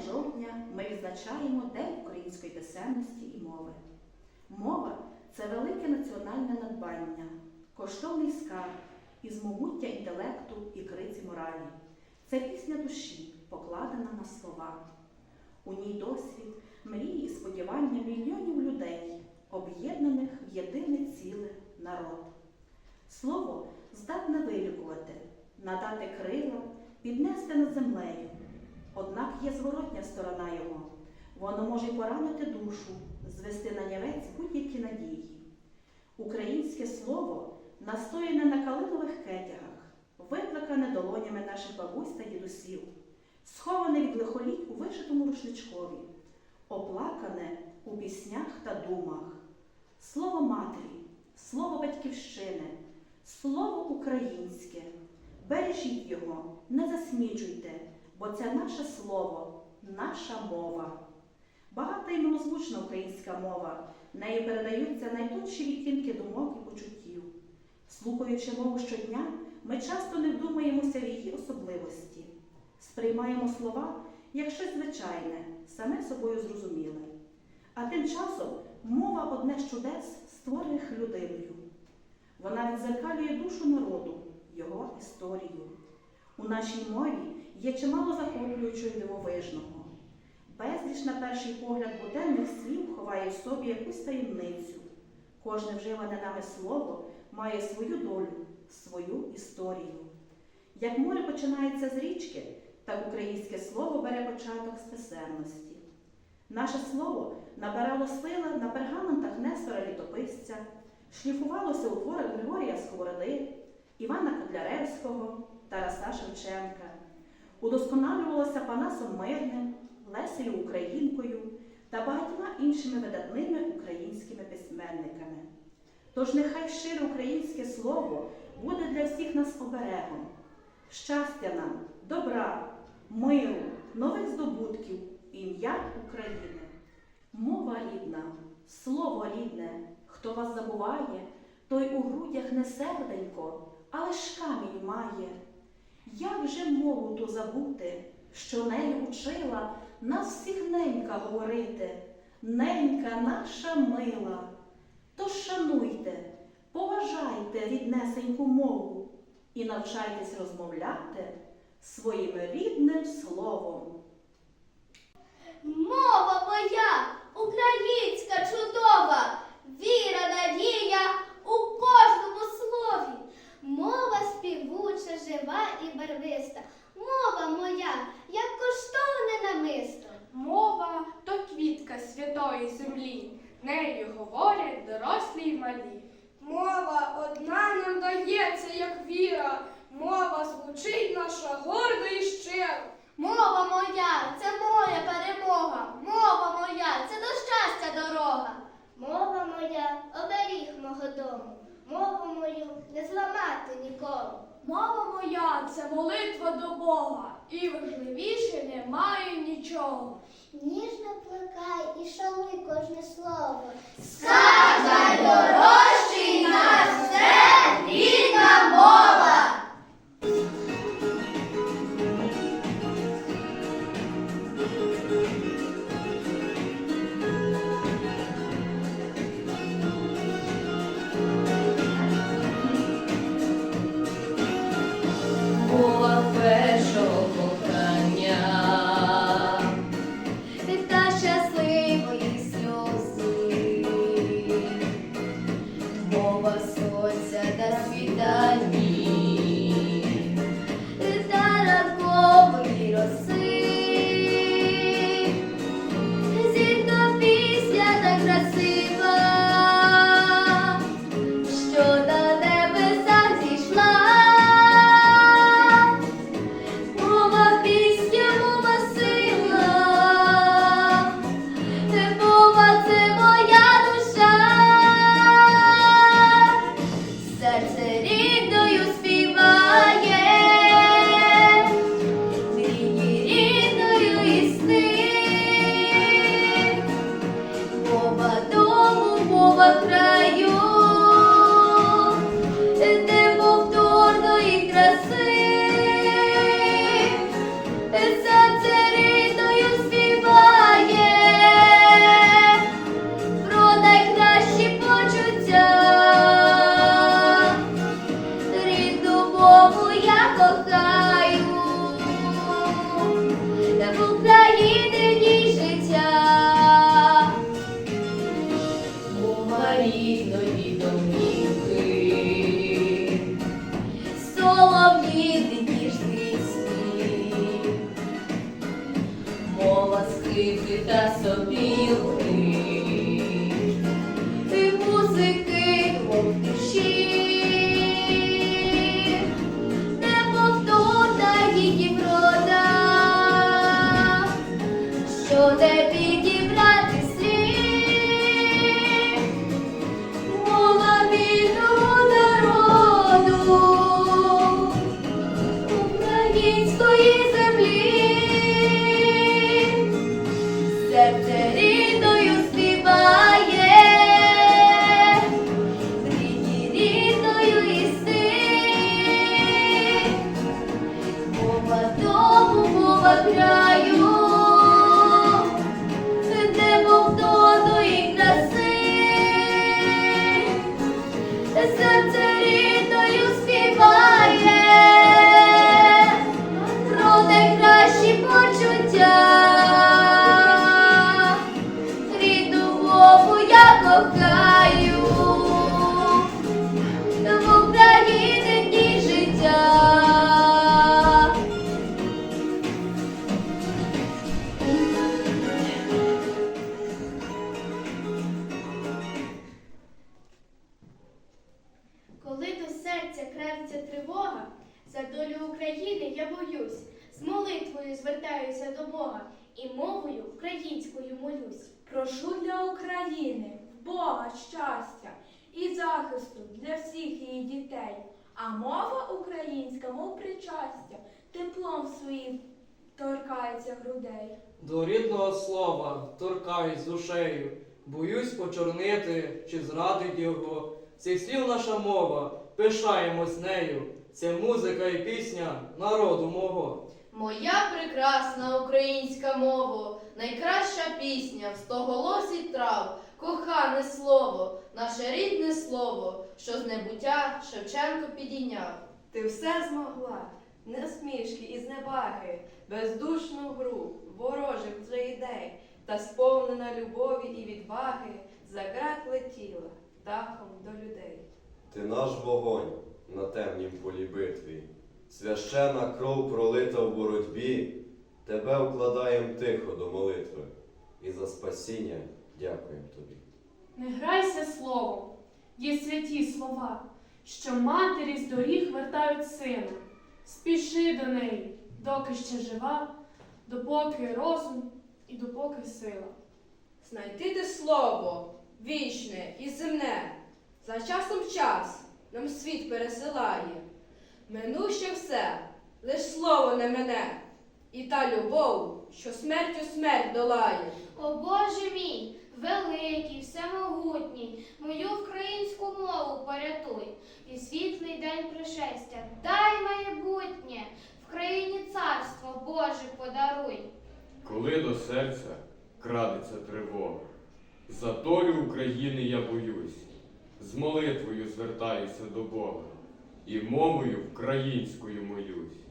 жовтня ми відзначаємо День української писемності і мови. Мова це велике національне надбання, коштовний скарб із могуття інтелекту і криці моралі. Це пісня душі, покладена на слова. У ній досвід, мрії і сподівання мільйонів людей, об'єднаних в єдине ціле народ. Слово здатне вилікувати, надати крила, піднести над землею. Однак є зворотня сторона його. Воно може поранити душу, звести на нівець будь-які надії. Українське слово настояне на калинових кетягах, викликане долонями наших бабусь та дідусів, сховане від лихоліть у вишитому рушничкові, оплакане у піснях та думах. Слово матері, слово батьківщини, слово українське. Бережіть його, не засмічуйте, бо це наше слово, наша мова. Багата і милозвучна українська мова, нею передаються найтонші відтінки думок і почуттів. Слухаючи мову щодня, ми часто не вдумаємося в її особливості, сприймаємо слова як щось звичайне, саме собою зрозуміле. А тим часом мова одне з чудес, створених людиною. Вона відзеркалює душу народу, його історію. У нашій мові є чимало захоплюючого і дивовижного. Безліч, на перший погляд, буденних слів ховає в собі якусь таємницю. Кожне вживане нами слово має свою долю, свою історію. Як море починається з річки, так українське слово бере початок з писемності. Наше слово набирало сили на пергаментах Нестора Літописця, шліфувалося у творах Григорія Сковороди, Івана Котляревського, Тараса Шевченка, удосконалювалося Панасом Мирним, Лесею Українкою та багатьма іншими видатними українськими письменниками. Тож нехай щире українське слово буде для всіх нас оберегом, щастя нам, добра, миру, нових здобутків, ім'я України. Мова рідна, слово рідне, хто вас забуває, той у грудях не серденько, але ж камінь має. Як же мову ту забути, що нею учила нас всіх ненька говорити, ненька наша мила. Тож шануйте, поважайте ріднесеньку мову і навчайтесь розмовляти своїм рідним словом. Мова моя, українська чудова, віра, надія у кожному слові. Мова співуча, жива і барвиста. Мова моя, як коштовне намисто. Мова то квітка святої землі, нею говорять дорослі й малі. Мова одна нам дається, як віра, мова звучить наша гордо і щиро. Мова моя, це моя перемога. Мова моя, це до щастя дорога. Мова моя, оберіг мого не зламати нікому. Мова моя це молитва до Бога, і важливіше немає нічого. Ніжно плекай і шануй кожне слово. Сказай дорожчий нас це do, you do. Краю, звертаюся до Бога і мовою українською молюсь. Прошу для України, Бога щастя і захисту для всіх її дітей. А мова українська, мов причастя, теплом своїм торкається грудей. До рідного слова торкаюсь душею, боюсь почорнити чи зрадить його. Цих слів наша мова, пишаємось нею. Це музика і пісня народу мого. Моя прекрасна українська мова, найкраща пісня в стоголосі трав, кохане слово, наше рідне слово, що з небуття Шевченко підійняв. Ти все змогла, насмішки і зневаги, бездушну гру, ворожих вже ідей, та сповнена любові і відваги, за град летіла дахом до людей. Ти наш вогонь на темнім полі битві, священа кров пролита в боротьбі, тебе вкладаєм тихо до молитви, і за спасіння дякуємо тобі. Не грайся словом, є святі слова, що матері з доріг вертають сина. Спіши до неї, доки ще жива, допоки розум і допоки сила. Знайти те слово вічне і земне, за часом час нам світ пересилає. Минуще все, лиш слово не мене, і та любов, що смертю смерть долає. О Боже мій, великий, всемогутній, мою українську мову порятуй, і світлий день пришестя, дай майбутнє, в країні царство Боже подаруй. Коли до серця крадеться тривога, за долю України я боюсь, з молитвою звертаюся до Бога і мовою українською молюсь.